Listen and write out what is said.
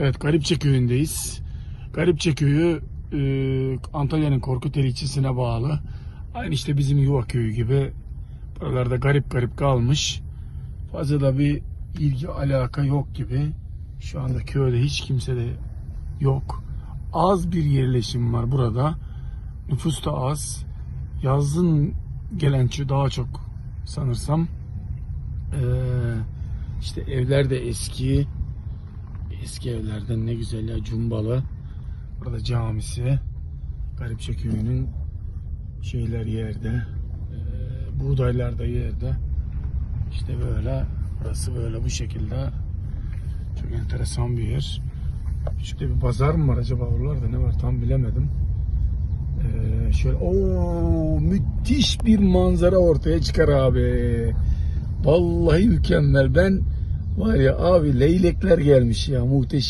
Evet Garipçe köyündeyiz. Garipçe köyü e, Antalya'nın Korkuteli ilçesine bağlı. Aynı işte bizim Yuva köyü gibi. Buralarda garip garip kalmış. Fazla da bir ilgi alaka yok gibi. Şu anda köyde hiç kimse de yok. Az bir yerleşim var burada. Nüfus da az. Yazın gelen daha çok sanırsam. Ee, işte evler de eski. Eski evlerden ne güzel ya cumbalı. Burada camisi. Garipçe köyünün şeyler yerde. Ee, buğdaylar da yerde. İşte böyle burası böyle bu şekilde. Çok enteresan bir yer. Şurada bir pazar mı var acaba oralarda ne var tam bilemedim. Ee, şöyle o müthiş bir manzara ortaya çıkar abi. Vallahi mükemmel. Ben var ya abi leylekler gelmiş ya muhteşem.